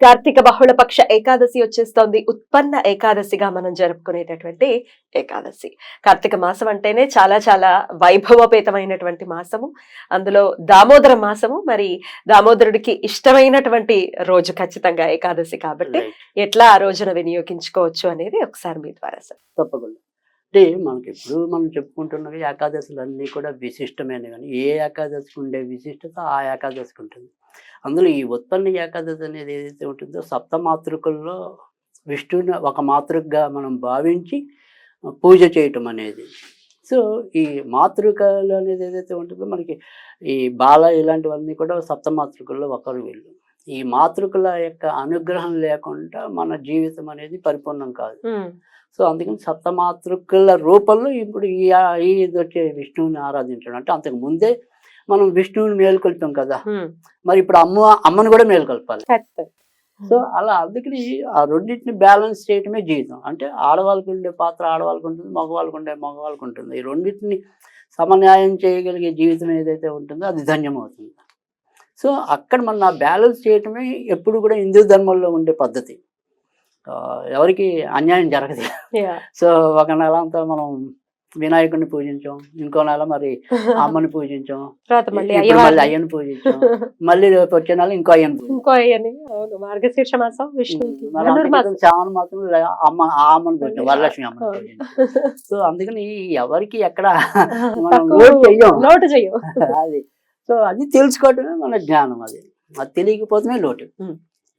కార్తీక బహుళ పక్ష ఏకాదశి వచ్చేస్తోంది. ఉత్పన్న ఏకాదశిగా మనం జరుపుకునేటటువంటి ఏకాదశి. కార్తీక మాసం అంటేనే చాలా చాలా వైభవపేతమైనటువంటి మాసము. అందులో దామోదర మాసము. మరి దామోదరుడికి ఇష్టమైనటువంటి రోజు ఖచ్చితంగా ఏకాదశి కాబట్టి ఎట్లా ఆ రోజున వినియోగించుకోవచ్చు అనేది ఒకసారి మీ ద్వారా సార్. తప్పకుండా. అంటే మనకి ఇప్పుడు మనం చెప్పుకుంటున్నవి ఏకాదశులు అన్నీ కూడా విశిష్టమైనవి. కానీ ఏ ఏకాదశికి ఉండే విశిష్టత ఆ ఏకాదశికి ఉంటుంది. అందులో ఈ ఉత్పన్న ఏకాదశి అనేది ఏదైతే ఉంటుందో సప్తమాతృకల్లో విష్ణువుని ఒక మాతృకగా మనం భావించి పూజ చేయటం అనేది. సో ఈ మాతృకలు అనేది ఏదైతే ఉంటుందో మనకి ఈ బాల ఇలాంటివన్నీ కూడా సప్తమాతృకల్లో ఒకరు వీళ్ళు. ఈ మాతృకుల యొక్క అనుగ్రహం లేకుండా మన జీవితం అనేది పరిపూర్ణం కాదు. సో అందుకని సప్తమాతృకుల రూపంలో ఇప్పుడు ఈ ఈ ఇది వచ్చే విష్ణువుని ఆరాధించడం. అంటే అంతకు ముందే మనం విష్ణువుని మేలుకొల్పాం కదా. మరి ఇప్పుడు అమ్మ అమ్మని కూడా మేలుకొల్పాలి. సో అలా అందుకని ఆ రెండింటిని బ్యాలెన్స్ చేయటమే జీవితం. అంటే ఆడవాళ్ళకి ఉండే పాత్ర ఆడవాళ్ళకి ఉంటుంది మగవాళ్ళకి ఉండే మగవాళ్ళకి ఉంటుంది. ఈ రెండింటిని సమన్యాయం చేయగలిగే జీవితం ఏదైతే ఉంటుందో అది ధన్యం అవుతుంది సో అక్కడ మనం ఆ బ్యాలెన్స్ చేయటమే ఎప్పుడు కూడా హిందూ ధర్మంలో ఉండే పద్ధతి. ఎవరికి అన్యాయం జరగదు. సో ఒక నెల అంతా మనం వినాయకుడిని పూజించాం ఇంకో నెల మరి అమ్మని పూజించాం మళ్ళీ అయ్యని పూజించాం మళ్ళీ రేపు వచ్చే నెల ఇంకో అయ్యని ఇంకో మార్గశీర్ష మాసం శ్రావణ మాసం అమ్మ ఆ అమ్మని పూజించాం వరలక్ష్మి అమ్మని సో అందుకని ఎవరికి ఎక్కడ మనం లోటు చెయ్యం. అది. సో అది తెలుసుకోవటమే మన జ్ఞానం అది. అది తెలియకపోతేనే లోటు.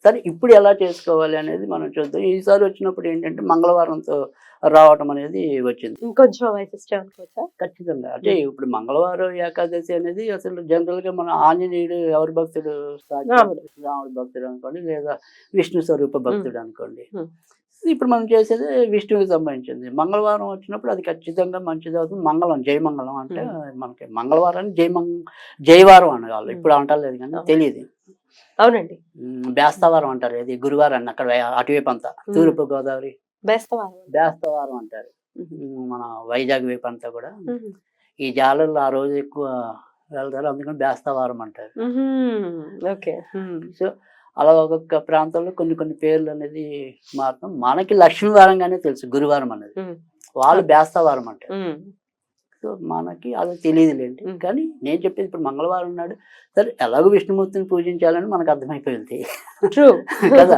సరే ఇప్పుడు ఎలా చేసుకోవాలి అనేది మనం చూద్దాం. ఈసారి వచ్చినప్పుడు ఏంటంటే మంగళవారంతో రావటం అనేది వచ్చింది. ఇంకొంచెం వైశిష్టం అనుకోవచ్చా ఖచ్చితంగా. అంటే ఇప్పుడు మంగళవారం ఏకాదశి అనేది అసలు జనరల్గా మన ఆంజనేయుడు ఎవరి భక్తుడు? రాముడు. భక్తుడు అనుకోండి లేదా విష్ణు స్వరూప భక్తుడు అనుకోండి. ఇప్పుడు మనం చేసేది విష్ణువుకి సంబంధించింది. మంగళవారం వచ్చినప్పుడు అది ఖచ్చితంగా మంచిది అవుతుంది. మంగళం జయమంగళం అంటే మనకి మంగళవారాన్ని జయమంగ జయవారం అనగాలి ఇప్పుడు అంటలేదు కానీ. తెలియదు. అవునండి. బేస్తవారం అంటారు ఇది గురువారం అక్కడ అటువైపు అంతా. తూర్పు గోదావరి. బేస్తవారం. బేస్తవారం అంటారు. మన వైజాగ్ వైపు అంతా కూడా. ఈ జాలర్లు ఆ రోజు ఎక్కువ వెళ్తారు అందుకని బేస్తవారం అంటారు. ఓకే. సో అలా ఒక్కొక్క ప్రాంతంలో కొన్ని కొన్ని పేర్లు అనేది మారుతాం. మనకి లక్ష్మీవారంగానే తెలుసు గురువారం అనేది. వాళ్ళు బేస్తవారం అంటారు. సో మనకి అది తెలియదులేండి. కానీ నేను చెప్పేది ఇప్పుడు మంగళవారం నాడు సరే ఎలాగో విష్ణుమూర్తిని పూజించాలని మనకు అర్థమైపోయింది. కదా?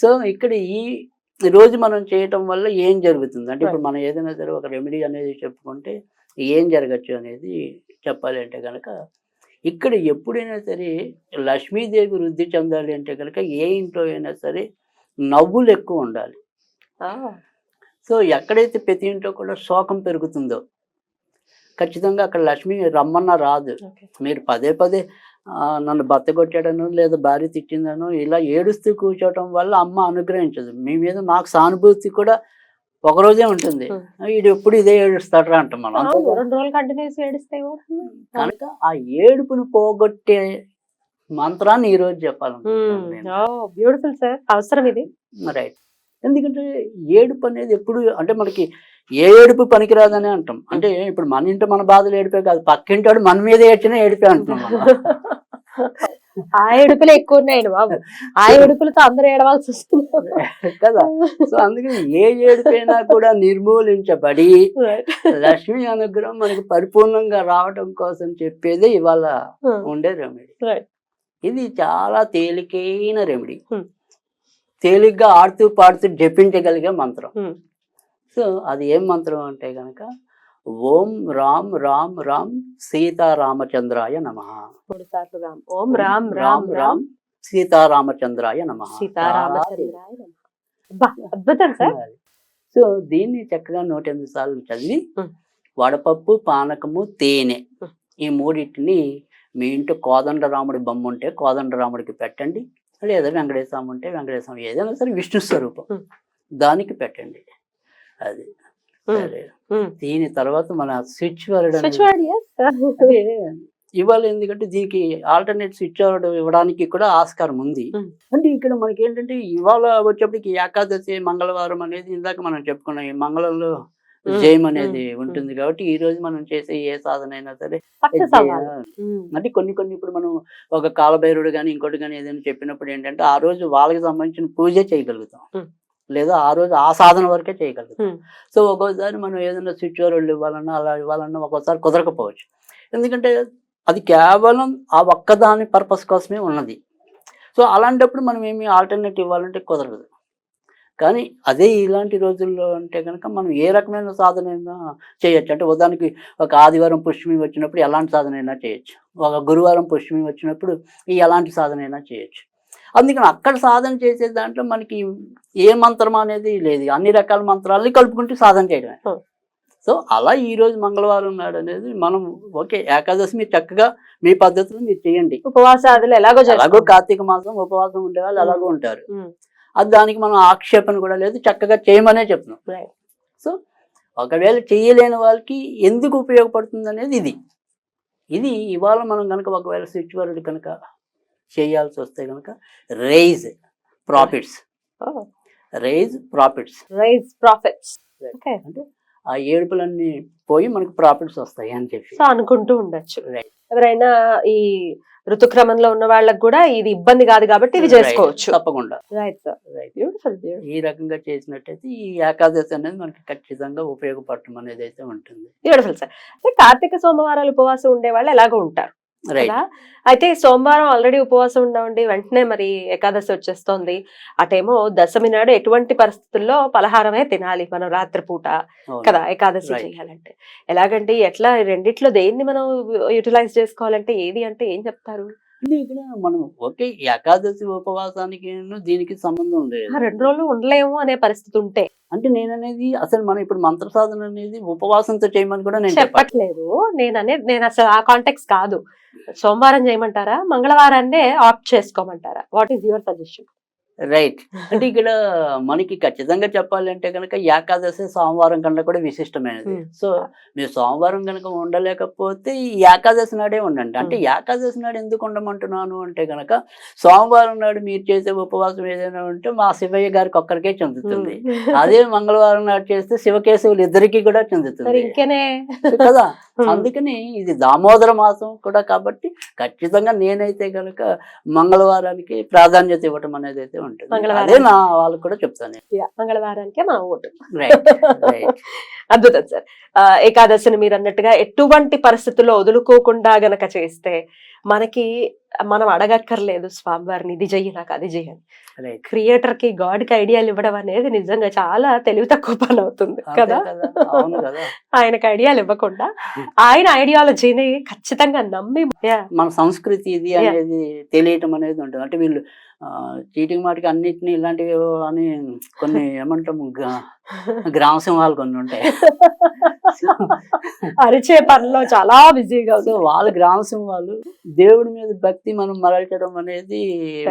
సో ఇక్కడ ఈ రోజు మనం చేయటం వల్ల ఏం జరుగుతుంది? అంటే ఇప్పుడు మనం ఏదైనా సరే ఒక రెమెడీ అనేది చెప్పుకుంటే ఏం జరగచ్చు అనేది చెప్పాలి అంటే కనుక ఇక్కడ ఎప్పుడైనా సరే లక్ష్మీదేవి వృద్ధి చెందాలి అంటే కనుక ఏ ఇంట్లో అయినా సరే నవ్వులు ఎక్కువ ఉండాలి. ఆ. సో ఎక్కడైతే ప్రతి ఇంట్లో కూడా శోకం పెరుగుతుందో ఖచ్చితంగా అక్కడ లక్ష్మి రమ్మన్న రాదు. మీరు పదే పదే నన్ను భర్త కొట్టాడను లేదా భార్య తిట్టిందను ఇలా ఏడుస్తూ కూర్చోవటం వల్ల అమ్మ అనుగ్రహించదు. మీ మీద మాకు సానుభూతి కూడా ఒక రోజే ఉంటుంది. వీడు ఎప్పుడు ఇదే ఏడుస్తాడరా అంటాం మనం? కనుక ఆ ఏడుపును పోగొట్టే మంత్రాన్ని ఈ రోజు బ్యూటిఫుల్ సార్ అవసరం ఇది? రైట్. ఎందుకంటే ఏడుపు అనేది ఎప్పుడు అంటే మనకి ఏ ఏడుపు పనికిరాదని అంటాం. అంటే ఇప్పుడు మన ఇంట్లో మన బాధలు ఏడిపే కాదు పక్కింటాడు మన మీద ఏడ్చినా ఏడిపే అంటున్నాం. ఆ ఏడుపులు ఎక్కువ ఉన్నాయండి బాబు. ఆ ఏడుపులతో అందరూ ఏడవాల్సి వస్తుంది. కదా? సో అందుకని ఏ ఏడుపైనా కూడా నిర్మూలించబడి లక్ష్మి అనుగ్రహం మనకి పరిపూర్ణంగా రావడం కోసం చెప్పేదే ఇవాళ ఉండే రెమెడీ. ఇది చాలా తేలికైన రెమెడీ Hmm. తేలిగ్గా ఆడుతూ పాడుతూ జపించగలిగే మంత్రం. Hmm. సో అది ఏం మంత్రం అంటే గనక ఓం రామ్ రామ్ రామ్ సీతారామచంద్రాయ నమ. మూడు సార్లు రామ్ ఓం రామ్ రామ్ రామ్ సీతారామచంద్రాయ నమ. సీతారామచంద్రాయ అద్భుతం సార్. సో దీన్ని చక్కగా నూట ఎనిమిది సార్లు చదివి. వడపప్పు పానకము తేనె. ఈ మూడింటిని మీ ఇంట్లో కోదండరాముడి బొమ్మ ఉంటే కోదండరాముడికి పెట్టండి. లేదా వెంకటేశ్వర ఉంటే వెంకటేశ్వర ఏదైనా సరే విష్ణు స్వరూపం. దానికి పెట్టండి. అది. దీని తర్వాత మన స్విచ్. అంటే ఇవాళ ఎందుకంటే దీనికి ఆల్టర్నేట్ స్విచ్ ఇవ్వడానికి కూడా ఆస్కారం ఉంది. అంటే ఇక్కడ మనకి ఏంటంటే ఇవాళ వచ్చేప్పటికి ఏకాదశి మంగళవారం అనేది ఇందాక మనం చెప్పుకున్నాం. ఈ మంగళంలో జయం అనేది ఉంటుంది కాబట్టి ఈ రోజు మనం చేసే ఏ సాధన అయినా సరే అంటే కొన్ని కొన్ని ఇప్పుడు మనం ఒక కాలభైరుడు కానీ ఇంకోటి కానీ ఏదైనా చెప్పినప్పుడు ఏంటంటే ఆ రోజు వాళ్ళకి సంబంధించిన పూజ చేయగలుగుతాం. లేదా ఆ రోజు ఆ సాధన వరకే చేయగలుగుతాం. సో ఒక్కోసారి మనం ఏదైనా స్విచ్ వాళ్ళు ఇవ్వాలన్నా అలా ఇవ్వాలన్నా ఒక్కోసారి కుదరకపోవచ్చు. ఎందుకంటే అది కేవలం ఆ ఒక్కదాని పర్పస్ కోసమే ఉన్నది. సో అలాంటప్పుడు మనం ఏమి ఆల్టర్నేట్ ఇవ్వాలంటే కుదరదు. కానీ అదే ఇలాంటి రోజుల్లో అంటే కనుక మనం ఏ రకమైన సాధన అయినా చేయొచ్చు. అంటే ఉదాహరణకి ఒక ఆదివారం పుష్మి వచ్చినప్పుడు ఎలాంటి సాధన అయినా చేయొచ్చు. ఒక గురువారం పుష్మి వచ్చినప్పుడు ఈ ఎలాంటి సాధన అయినా చేయొచ్చు. అందుకని అక్కడ సాధన చేసే దాంట్లో మనకి ఏ మంత్రం అనేది లేదు. అన్ని రకాల మంత్రాలని కలుపుకుంటూ సాధన చేయడమే. సో అలా ఈ రోజు మంగళవారం నాడు అనేది మనం ఓకే ఏకాదశి మీరు చక్కగా మీ పద్ధతిలో మీరు చేయండి. ఉపవాసాదులు ఎలాగో ఎలాగో కార్తీక మాసం ఉపవాసం ఉండే వాళ్ళు Hmm. అలాగో ఉంటారు. అది దానికి మనం ఆక్షేపణ కూడా లేదు చక్కగా చేయమనే చెప్తున్నాం. సో ఒకవేళ చేయలేని వాళ్ళకి ఎందుకు ఉపయోగపడుతుంది అనేది ఇది. ఇది ఇవాళ మనం కనుక ఒకవేళ స్విచ్ వర్డ్ కనుక చేయాల్సి వస్తే కనుక rise profits rise profits rise profits అంటే ఆ ఏడుపులన్నీ పోయి మనకు ప్రాఫిట్స్ వస్తాయి అని చెప్పి. సో అనుకుంటూ ఉండొచ్చు. ఎవరైనా ఈ ఋతుక్రమంలో ఉన్న వాళ్ళకి కూడా ఇది ఇబ్బంది కాదు కాబట్టి ఇది. చేసుకోవచ్చు. తప్పకుండా. ఈ రకంగా చేసినట్టయితే ఈ ఏకాదశి అనేది మనకి ఖచ్చితంగా ఉపయోగపడటం అనేది అయితే ఉంటుంది. బ్యూటిఫుల్ సార్ కార్తీక సోమవారాలు ఉపవాసం ఉండే వాళ్ళు ఎలాగో ఉంటారు. కదా? అయితే సోమవారం ఆల్రెడీ ఉపవాసం ఉన్నామండి. వెంటనే మరి ఏకాదశి వచ్చేస్తోంది. అటేమో దశమి నాడు ఎటువంటి పరిస్థితుల్లో పలహారమే తినాలి మనం రాత్రిపూట కదా? ఏకాదశి. చేయాలంటే. ఎలాగంటే ఎట్లా రెండిట్లో దేన్ని మనం యూటిలైజ్ చేసుకోవాలంటే ఏది అంటే ఏం చెప్తారు? ఇక్కడ మనం ఓకే ఏకాదశి ఉపవాసానికి దీనికి సంబంధం లేదు. రెండు రోజులు ఉండలేము అనే పరిస్థితి ఉంటే. అంటే నేను అనేది అసలు మనం ఇప్పుడు మంత్ర సాధన అనేది ఉపవాసంతో చేయమని కూడా నేను చెప్పట్లేదు. నేను అనేది నేను అసలు ఆ కాంటెక్స్ కాదు. సోమవారం చేయమంటారా? మంగళవారాన్నే opt చేసుకోమంటారా? What is your suggestion right. అంటే ఇక్కడ మనకి ఖచ్చితంగా చెప్పాలంటే కనుక ఏకాదశి సోమవారం కన్నా కూడా విశిష్టమైనది. సో మీరు సోమవారం కనుక ఉండలేకపోతే ఏకాదశి నాడే ఉండండి. అంటే ఏకాదశి నాడు ఎందుకు ఉండమంటున్నాను అంటే కనుక సోమవారం నాడు మీరు చేసే ఉపవాసం ఏదైనా ఉంటే మా శివయ్య గారికి ఒక్కరికే చెందుతుంది. అదే మంగళవారం నాడు చేస్తే శివకేశవులు ఇద్దరికి కూడా చెందుతుంది. ఇంకేనే? కదా? అందుకని ఇది దామోదర మాసం కూడా కాబట్టి ఖచ్చితంగా నేనైతే కనుక మంగళవారానికి ప్రాధాన్యత ఇవ్వటం అనేది అయితే ఉంటుంది. అదే నా వాళ్ళకి కూడా చెప్తాను మంగళవారానికే మా ఓటు. రైట్ రైట్ అద్భుతం సార్. ఏకాదశిని మీరు అన్నట్టుగా ఎటువంటి పరిస్థితుల్లో వదులుకోకుండా గనక చేస్తే మనకి మనం అడగక్కర్లేదు స్వామివారిని ఇది చెయ్యి నాకు అది చెయ్యని క్రియేటర్కి గాడ్కి ఐడియాలు ఇవ్వడం అనేది నిజంగా చాలా తెలివి తక్కువ పని అవుతుంది కదా. ఆయనకు ఐడియాలు ఇవ్వకుండా ఆయన ఐడియాలజీని ఖచ్చితంగా నమ్మి మన సంస్కృతి ఇది. అనేది తెలియటం అనేది ఉంటుంది. అంటే వీళ్ళు చీటింగ్ మాటికి అన్నిటిని ఇలాంటివి అని కొన్ని ఏమంటాము గ్రా- గ్రామ సింహాలు కొన్ని ఉంటాయి. అరిచే పనిలో చాలా బిజీగా సో ఉంది వాళ్ళ గ్రామ సింహాలు దేవుడి మీద భక్తి మనం మరల్చడం అనేది.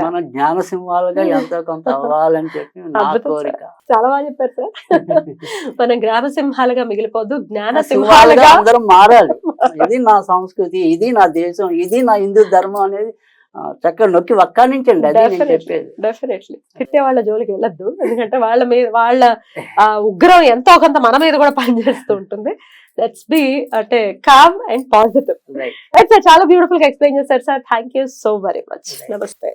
మన జ్ఞాన సింహాలుగా ఎంతో కొంత అవ్వాలని చెప్పి నా కోరిక. చాలా బాగా చెప్పారు సార్. మనం గ్రామ సింహాలుగా మిగిలిపోదు జ్ఞాన సింహాలుగా అందరం మారాలి. ఇది నా సంస్కృతి ఇది నా దేశం ఇది నా హిందూ ధర్మం అనేది చక్కగా నొక్కి వక్కానించండి డెఫినెట్లీ తిట్టే వాళ్ళ జోలికి వెళ్ళొద్దు ఎందుకంటే వాళ్ళ మీద వాళ్ళ ఆ ఉగ్రం ఎంతో కొంత మన మీద కూడా పనిచేస్తూ ఉంటుంది. లెట్స్ బి అంటే కామ్ అండ్ పాజిటివ్ రైట్ అయితే చాలా బ్యూటిఫుల్గా ఎక్స్ప్లెయిన్ చేశారు sir thank you so very much నమస్తే